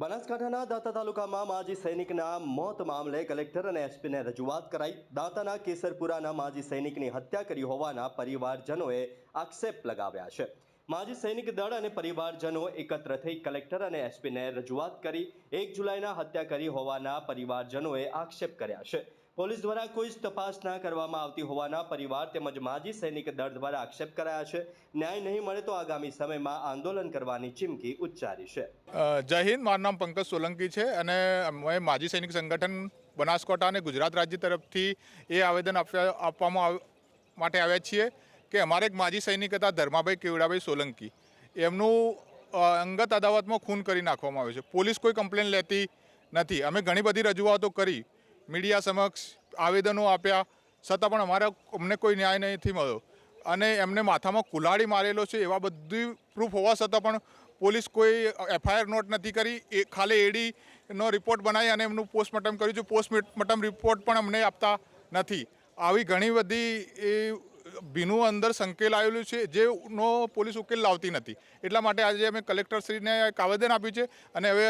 બનાસકાંઠાના દાંતા તાલુકામાં માજી સૈનિકના મોત મામલે કલેક્ટર અને એસપીને રજૂઆત કરાઈ. દાંતાના કેસરપુરાના માજી સૈનિકની હત્યા કરી હોવાના પરિવારજનોએ આક્ષેપ લગાવ્યા છે. માજી સૈનિક દળ અને પરિવારજનો એકત્ર થઈ કલેક્ટર અને એસપીને રજૂઆત કરી. એક જુલાઈના હત્યા કરી હોવાના પરિવારજનોએ આક્ષેપ કર્યા છે. પોલીસ દ્વારા કોઈ જ તપાસ ના કરવામાં આવતી હોવાના પરિવાર તેમજ માજી સૈનિક દળ દ્વારા આક્ષેપ કરાયા છે. ન્યાય નહીં મળે તો આગામી સમયમાં આંદોલન કરવાની ચીમકી ઉચ્ચારી છે. જય હિન્દ, મારું નામ પંકજ સોલંકી છે અને મેં માજી સૈનિક સંગઠન બનાસકાંઠા અને ગુજરાત રાજ્ય તરફથી એ આવેદન આપવામાં માટે આવ્યા છીએ કે અમારે એક માજી સૈનિક હતા ધર્માભાઈ કેવડાભાઈ સોલંકી. એમનું અંગત અદાવતમાં ખૂન કરી નાખવામાં આવ્યું છે. પોલીસ કોઈ કમ્પ્લેન લેતી નથી. અમે ઘણી બધી રજૂઆતો કરી. મીડિયા સમક્ષ આવેદનો આપ્યા, છતાં પણ અમારા અમને કોઈ ન્યાય નથી મળ્યો. અને એમને માથામાં કુલાડી મારેલો છે એવા બધી પ્રૂફ હોવા છતાં પણ પોલીસ કોઈ એફઆઈઆર નોટ નથી કરી. એ ખાલી એડીનો રિપોર્ટ બનાવી અને એમનું પોસ્ટમોર્ટમ કર્યું છે. પોસ્ટમોર્ટમ રિપોર્ટ પણ અમને આપતા નથી. આવી ઘણી બધી એ ભીનું અંદર સંકેલાયેલું છે જેનો પોલીસ ઉકેલ લાવતી નથી. એટલા માટે આજે અમે કલેક્ટરશ્રીને એક આવેદન આપ્યું છે અને હવે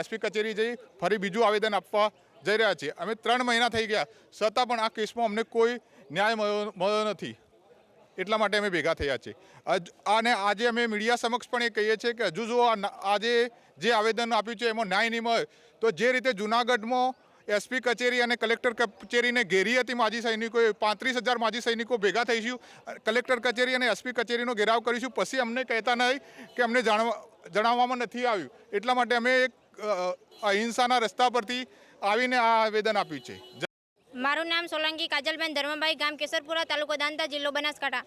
એસપી કચેરી જઈ ફરી બીજું આવેદન આપવા જઈ રહ્યા છીએ. અમે ત્રણ મહિના થઈ ગયા. છતાં પણ આ કેસમાં અમને કોઈ ન્યાય મળ્યો નથી. એટલા માટે અમે ભેગા થયા છે અજ- અને આજે અમે મીડિયા સમક્ષ પણ એ કહીએ છીએ કે હજુ જો આજે જે આવેદન આપ્યું છે એમાં ન્યાય નહીં મળે, તો જે રીતે જુનાગઢમાં એસપી કચેરી અને કલેક્ટર કચેરીને ઘેરી હતી માજી સૈનિકોએ, પાંત્રીસ હજાર માજી સૈનિકો ભેગા થઈશું, કલેક્ટર કચેરી અને એસપી કચેરીનો ઘેરાવ કરીશું, પછી અમને કહેતા નહીં કે અમને જાણવા, જણાવવામાં નથી આવ્યું. એટલા માટે અમે એક અહિંસાના રસ્તા પરથી આવીને આ આવેદન આપ્યું છે. મારું નામ સોલંકી કાજલબેન ધર્મભાઈ ગામ કેસરપુરા તાલુકો દાંતા જિલ્લો બનાસકાંઠા.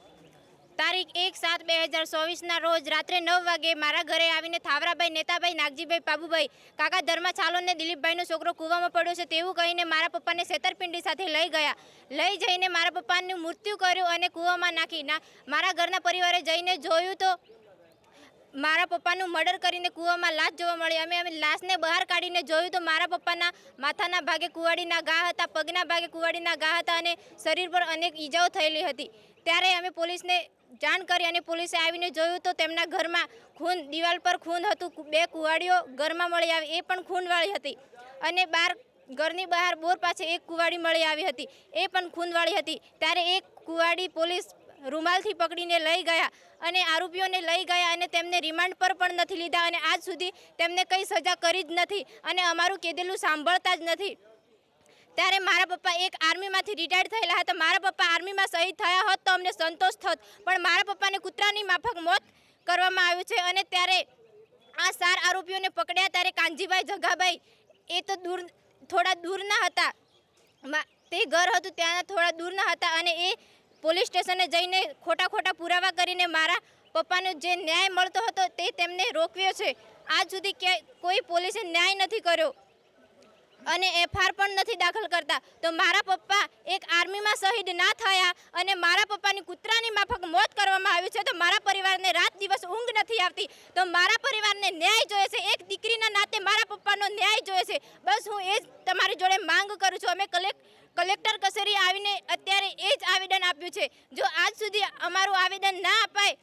તારીખ એક સાત બે હજાર ચોવીસના રોજ રાત્રે નવ વાગે મારા ઘરે આવીને થાવરાભાઈ, નેતાભાઈ, નાગજીભાઈ, પાબુભાઈ, કાકા ધર્મા છાલોને દિલીપભાઈનો છોકરો કૂવામાં પડ્યો છે તેવું કહીને મારા પપ્પાને છેતરપિંડી સાથે લઈ ગયા. લઈ જઈને મારા પપ્પાનું મૃત્યુ કર્યું અને કૂવામાં નાખી. ના, મારા ઘરના પરિવારે જઈને જોયું તો મારા પપ્પાનું મર્ડર કરીને કૂવામાં લાશ જોવા મળી. અમે અમે લાશને બહાર કાઢીને જોયું તો મારા પપ્પાના માથાના ભાગે કુવાડીના ઘા હતા, પગના ભાગે કુવાડીના ઘા હતા અને શરીર પર અનેક ઈજાઓ થયેલી હતી. ત્યારે અમે પોલીસને જાણ કરી અને પોલીસે આવીને જોયું તો તેમના ઘરમાં ખૂન, દિવાલ પર ખૂન હતું. બે કુવાડીઓ ઘરમાં મળી આવી, એ પણ ખૂનવાળી હતી. અને બાર ઘરની બહાર બોર પાસે એક કુવાડી મળી આવી હતી. એ પણ ખૂનવાળી હતી. ત્યારે એક કુવાડી પોલીસ રૂમાલથી પકડીને લઈ ગયા અને આરોપીઓને લઈ ગયા અને તેમને રિમાન્ડ પર પણ નથી લીધા અને આજ સુધી તેમને કંઈ સજા કરી જ નથી અને અમારું કીધેલું સાંભળતા જ નથી. ત્યારે મારા પપ્પા એક આર્મીમાંથી રિટાયર્ડ થયેલા હતા. મારા પપ્પા આર્મીમાં શહીદ થયા હોત તો અમને સંતોષ થોત, પણ મારા પપ્પાને કૂતરાની માફક મોત કરવામાં આવ્યું છે અને ત્યારે આ સાર આરોપીઓને પકડ્યા ત્યારે કાનજીભાઈ જગાભાઈ, એ તો દૂર, થોડા દૂરના હતા. તે ઘર હતું, ત્યાંના થોડા દૂરના હતા અને એ પોલીસ સ્ટેશને જઈને ખોટા ખોટા પુરાવા કરીને મારા પપ્પાનો જે ન્યાય મળતો હતો તે તેમને રોકવ્યો છે. આજ સુધી ક્યાંય કોઈ પોલીસે ન્યાય નથી કર્યો અને એફઆર પણ નથી દાખલ કરતા. તો મારા પપ્પા એક આર્મીમાં શહીદ ના થયા અને મારા પપ્પાની કૂતરાની માફક મોત કરવામાં આવ્યું છે, તો મારા પરિવારને રાત દિવસ ઊંઘ નથી આવતી. તો મારા પરિવારને ન્યાય જોઈએ છે. એક દીકરીના નાતે મારા પપ્પાનો ન્યાય જોઈએ છે. બસ હું એ જ જોડે માંગ કરું છું. અમે કલેક્ટ કલેક્ટર કચેરી આવીને અત્યારે એ જ આવેદન આપ્યું છે. જો આજ સુધી અમારું આવેદન ના અપાય,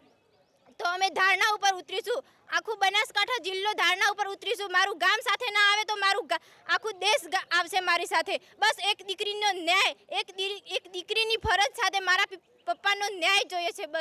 તો અમે ધારણા ઉપર ઉતરીશું. આખું બનાસકાંઠા જિલ્લો ધારણા ઉપર ઉતરીશું. મારું ગામ સાથે ના આવે તો મારું આખું દેશ આવશે મારી સાથે. બસ એક દીકરીનો ન્યાય, એક એક દીકરીની ફરજ સાથે મારા પપ્પાનો ન્યાય જોઈએ છે બસ.